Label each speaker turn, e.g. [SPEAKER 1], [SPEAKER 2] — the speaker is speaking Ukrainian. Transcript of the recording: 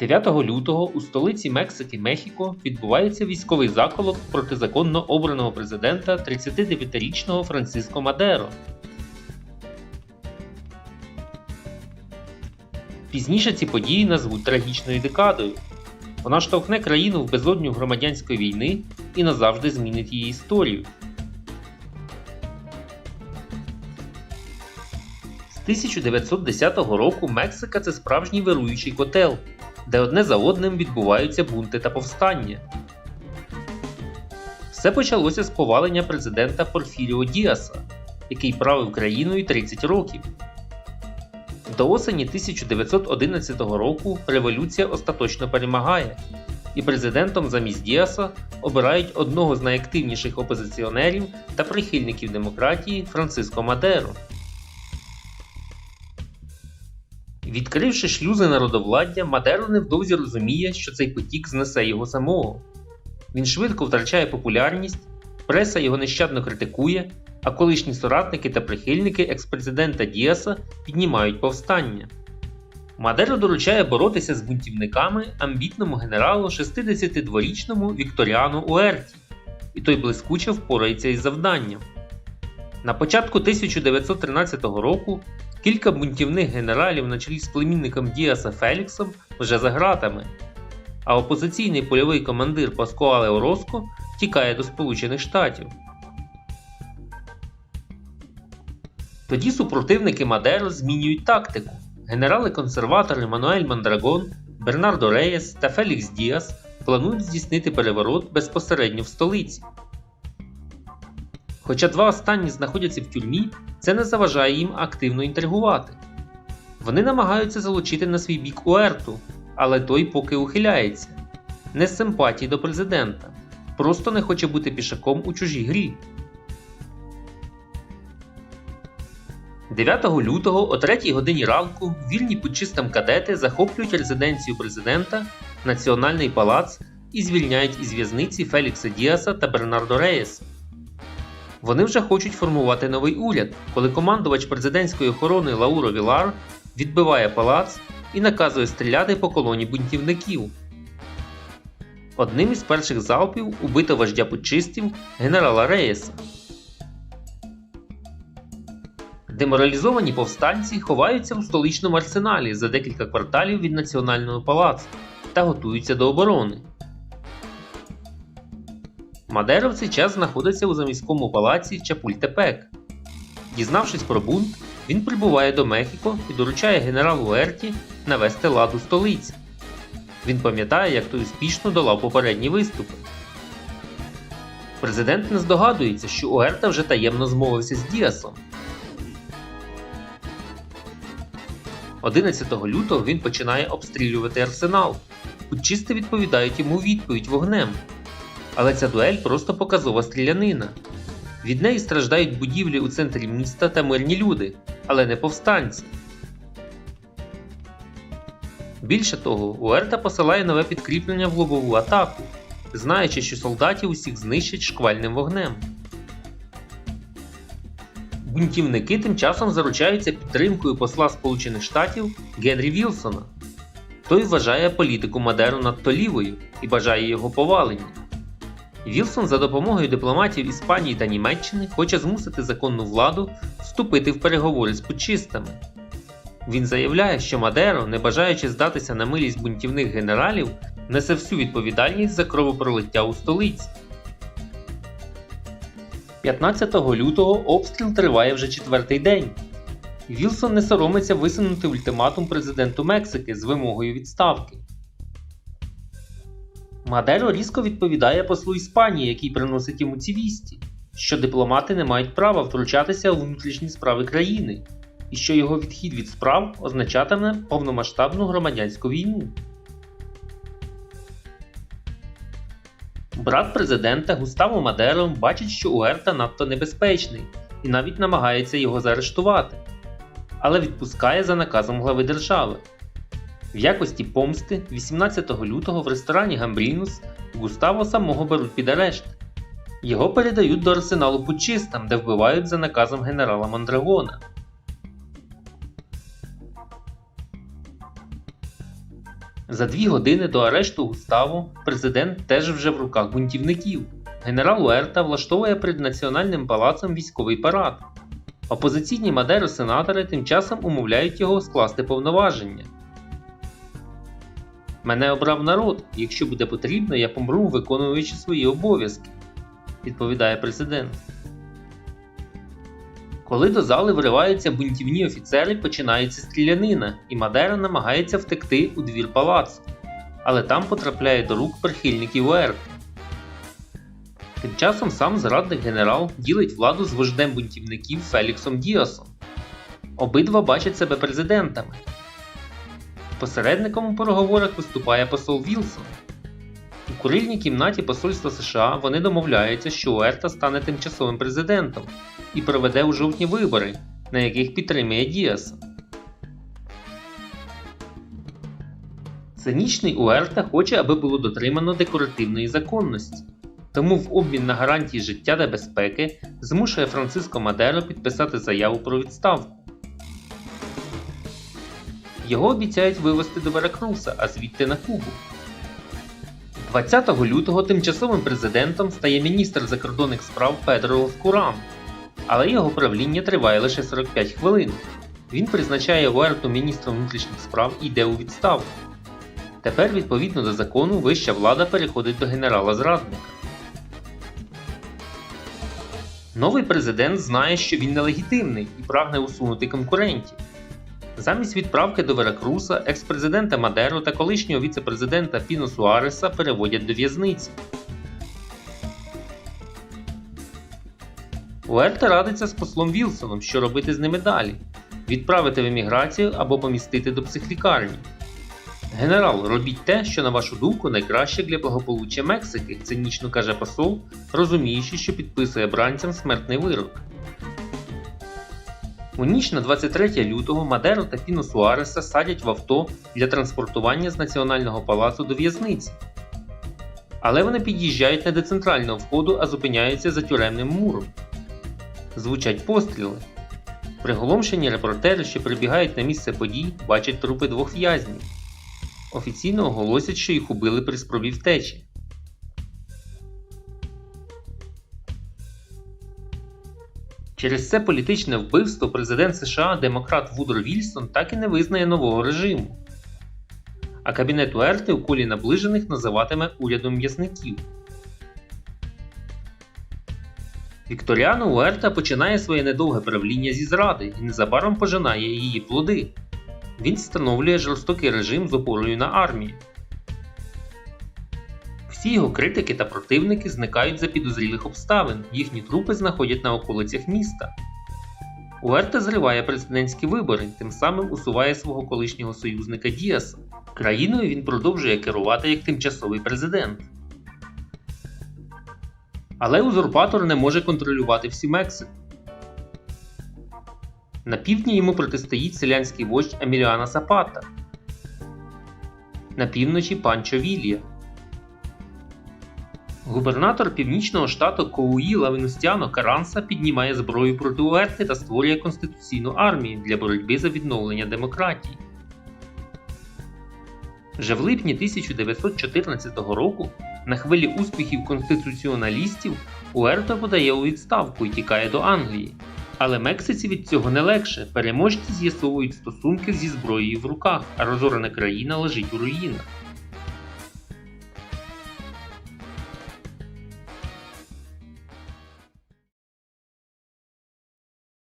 [SPEAKER 1] 9 лютого у столиці Мексики Мехіко відбувається військовий заколот проти законно обраного президента 39-річного Франциско Мадеро. Пізніше ці події назвуть трагічною декадою. Вона штовхне країну в безодню громадянської війни і назавжди змінить її історію. З 1910 року Мексика це справжній вируючий котел, де одне за одним відбуваються бунти та повстання. Все почалося з повалення президента Порфіріо Діаса, який правив країною 30 років. До осені 1911 року революція остаточно перемагає, і президентом замість Діаса обирають одного з найактивніших опозиціонерів та прихильників демократії Франциско Мадеро. Відкривши шлюзи народовладдя, Мадеро невдовзі розуміє, що цей потік знесе його самого. Він швидко втрачає популярність, преса його нещадно критикує, а колишні соратники та прихильники експрезидента Діаса піднімають повстання. Мадеро доручає боротися з бунтівниками амбітному генералу 62-річному Вікторіану Уерті, і той блискуче впорається із завданням. На початку 1913 року кілька бунтівних генералів на чолі з племінником Діаса Феліксом вже за ґратами, а опозиційний польовий командир Паскуале Ороско тікає до Сполучених Штатів. Тоді супротивники Мадеро змінюють тактику. Генерали-консерватори Мануель Мандрагон, Бернардо Реєс та Фелікс Діас планують здійснити переворот безпосередньо в столиці. Хоча два останні знаходяться в тюрмі, це не заважає їм активно інтригувати. Вони намагаються залучити на свій бік Уерту, але той поки ухиляється. Не з симпатії до президента, просто не хоче бути пішаком у чужій грі. 9 лютого о 3 годині ранку вільні путчистам кадети захоплюють резиденцію президента, Національний палац і звільняють із в'язниці Фелікса Діаса та Бернардо Реєса. Вони вже хочуть формувати новий уряд, коли командувач президентської охорони Лауро Вілар відбиває палац і наказує стріляти по колоні бунтівників. Одним із перших залпів убито вождя путчистів генерала Реєса. Деморалізовані повстанці ховаються у столичному арсеналі за декілька кварталів від Національного палацу та готуються до оборони. Мадеро в цей час знаходиться у заміському палаці Чапультепек. Дізнавшись про бунт, він прибуває до Мехіко і доручає генералу Ерті навести лад у столиці. Він пам'ятає, як той успішно долав попередні виступи. Президент не здогадується, що Уерта вже таємно змовився з Діасом. 11 лютого він починає обстрілювати арсенал. Путчисти відповідають йому відповідь вогнем. Але ця дуель просто показова стрілянина. Від неї страждають будівлі у центрі міста та мирні люди, але не повстанці. Більше того, Уерта посилає нове підкріплення в лобову атаку, знаючи, що солдатів усіх знищать шквальним вогнем. Бунтівники тим часом заручаються підтримкою посла Сполучених Штатів Генрі Вілсона. Той вважає політику Мадеру надто лівою і бажає його повалення. Вілсон за допомогою дипломатів Іспанії та Німеччини хоче змусити законну владу вступити в переговори з путчистами. Він заявляє, що Мадеро, не бажаючи здатися на милість бунтівних генералів, несе всю відповідальність за кровопролиття у столиці. 15 лютого обстріл триває вже четвертий день. Вілсон не соромиться висунути ультиматум президенту Мексики з вимогою відставки. Мадеро різко відповідає послу Іспанії, який приносить йому ці вісті, що дипломати не мають права втручатися у внутрішні справи країни, і що його відхід від справ означатиме повномасштабну громадянську війну. Брат президента Густаво Мадеро бачить, що Уерта надто небезпечний і навіть намагається його заарештувати, але відпускає за наказом глави держави. В якості помсти 18 лютого в ресторані Гамбрінус Густаво самого беруть під арешт. Його передають до арсеналу путчистам, де вбивають за наказом генерала Мандрагона. За дві години до арешту Густаво президент теж вже в руках бунтівників. Генерал Уерта влаштовує перед національним палацом військовий парад. Опозиційні мадеро сенатори тим часом умовляють його скласти повноваження. Мене обрав народ, і якщо буде потрібно, я помру, виконуючи свої обов'язки, відповідає президент. Коли до зали вриваються бунтівні офіцери, починається стрілянина, і Мадера намагається втекти у двір палацу, але там потрапляє до рук прихильників УЕР. Тим часом сам зрадник генерал ділить владу з вождем бунтівників Феліксом Діасом. Обидва бачать себе президентами. Посередником у переговорах виступає посол Вілсон. У курильній кімнаті посольства США вони домовляються, що Уерта стане тимчасовим президентом і проведе у жовтні вибори, на яких підтримує Діаса. Цинічний Уерта хоче, аби було дотримано декоративної законності, тому в обмін на гарантії життя та безпеки змушує Франциско Мадеро підписати заяву про відставку. Його обіцяють вивезти до Веракруса, а звідти на Кубу. 20 лютого тимчасовим президентом стає міністр закордонних справ Педро Лавкурам, але його правління триває лише 45 хвилин. Він призначає Уерту міністром внутрішніх справ і йде у відставку. Тепер, відповідно до закону, вища влада переходить до генерала-зрадника. Новий президент знає, що він нелегітимний і прагне усунути конкурентів. Замість відправки до Веракруса екс-президента Мадеро та колишнього віце-президента Піно Суареса переводять до в'язниці. Уерта радиться з послом Вілсоном, що робити з ними далі: відправити в еміграцію або помістити до психлікарні. Генерал, робіть те, що, на вашу думку, найкраще для благополуччя Мексики, цинічно каже посол, розуміючи, що підписує бранцям смертний вирок. У ніч на 23 лютого Мадеро та Піно Суареса садять в авто для транспортування з Національного палацу до в'язниці. Але вони під'їжджають не до центрального входу, а зупиняються за тюремним муром. Звучать постріли. Приголомшені репортери, що прибігають на місце подій, бачать трупи двох в'язнів. Офіційно оголосять, що їх убили при спробі втечі. Через це політичне вбивство президент США демократ Вудро Вільсон так і не визнає нового режиму. А кабінет Уерти у колі наближених називатиме урядом м'ясників. Вікторіано Уерта починає своє недовге правління зі зради і незабаром пожинає її плоди. Він встановлює жорстокий режим з опорою на армію. Всі його критики та противники зникають за підозрілих обставин, їхні трупи знаходять на околицях міста. Уерта зриває президентські вибори, тим самим усуває свого колишнього союзника Діаса. Країною він продовжує керувати як тимчасовий президент. Але узурпатор не може контролювати всю Мексику. На півдні йому протистоїть селянський вождь Еміліана Сапата, на півночі Панчо Вілія. Губернатор північного штату Коуї Лавенустяно Каранса піднімає зброю проти Уерти та створює конституційну армію для боротьби за відновлення демократії. Вже в липні 1914 року, на хвилі успіхів конституціоналістів, Уерто подає у відставку і тікає до Англії. Але Мексиці від цього не легше. Переможці з'ясовують стосунки зі зброєю в руках, а розорена країна лежить у руїнах.